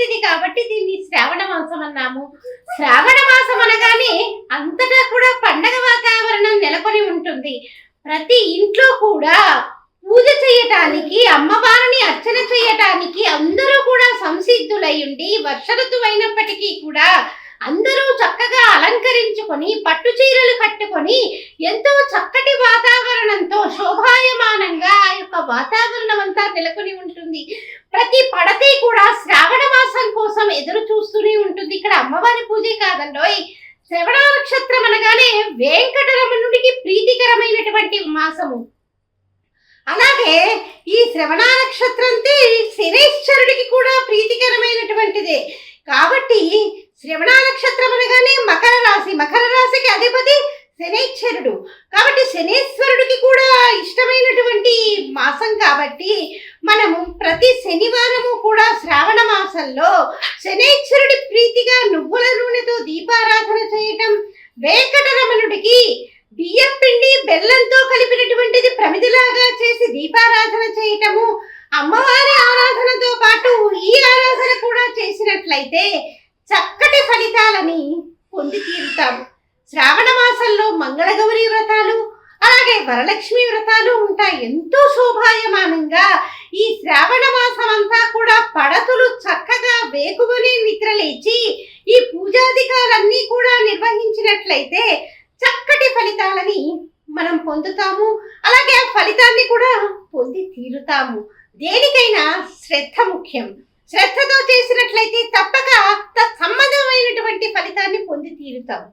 తేదీ కాబట్టి దీన్ని శ్రావణ మాసం అన్నాము. శ్రావణ మాసం అనగానే అంతటా కూడా పండగ వాతావరణం నెలకొని ఉంటుంది. ప్రతి ఇంట్లో కూడా పూజ చేయటానికి అమ్మవారిని అర్చన చేయటానికి అందరూ కూడా సంసిద్ధులై ఉండి వర్ష ఋతువు అయినప్పటికీ కూడా అందరూ చక్కగా అలంకరించుకొని పట్టు చీరలు కట్టుకొని ఎంతో చక్కటి వాతావరణంతో శోభాయమానంగా ఆ యొక్క వాతావరణం అంతా నెలకొని ఉంటుంది. ప్రతి పడతి కూడా శ్రావణ మాసం కోసం ఎదురు చూస్తూనే ఉంటుంది. ఇక్కడ అమ్మవారి పూజే కాదండోయ్. శ్రవణ నక్షత్రం అనగానే వెంకటరమణుడికి ప్రీతికరమైనటువంటి మాసము. అలాగే ఈ శ్రవణ నక్షత్రంతే శనేశ్వరుడికి కూడా ప్రీతికరమైనటువంటిదే. కాబట్టి శ్రవణ నక్షత్రం అనగానే మకర రాశి మకర రాశికి అధిపతి శనేశ్వరుడు కాబట్టి శనేశ్వరుడికి కూడా ఇష్టమైనటువంటి మాసం కాబట్టి మనము ప్రతి శనివారము కూడా శ్రావణ మాసంలో శనేశ్వరుడి ప్రీతిగా నువ్వుల నూనెతో దీపారాధన చేయటం వెంకటరమణుడికి బియ్యం పిండి బెల్లంతో కలిపినటువంటిది ప్రమిదిలాగా చేసి దీపారాధన చేయటము అమ్మవారి ఆరాధనతో పాటు ఈ ఆరాధన కూడా చేసినట్లయితే చక్కటి ఫలితాలని పొంది తీరుతాము శ్రావణ మాసంలో మంగళగౌరి వ్రత అలాగే వరలక్ష్మి వ్రతాలు ఉంటాయి. ఎంతో శోభాయమానంగా ఈ శ్రావణ మాసం అంతా కూడా పడతులు చక్కగా వేకువని నిద్రలేచి ఈ పూజాధికాలన్నీ కూడా నిర్వహించినట్లయితే చక్కటి ఫలితాలని మనం పొందుతాము. అలాగే ఆ ఫలితాన్ని కూడా పొంది తీరుతాము. దేనికైనా శ్రద్ధ ముఖ్యం. శ్రద్ధతో చేసినట్లయితే తప్పక సంబంధమైనటువంటి ఫలితాన్ని పొంది తీరుతాము.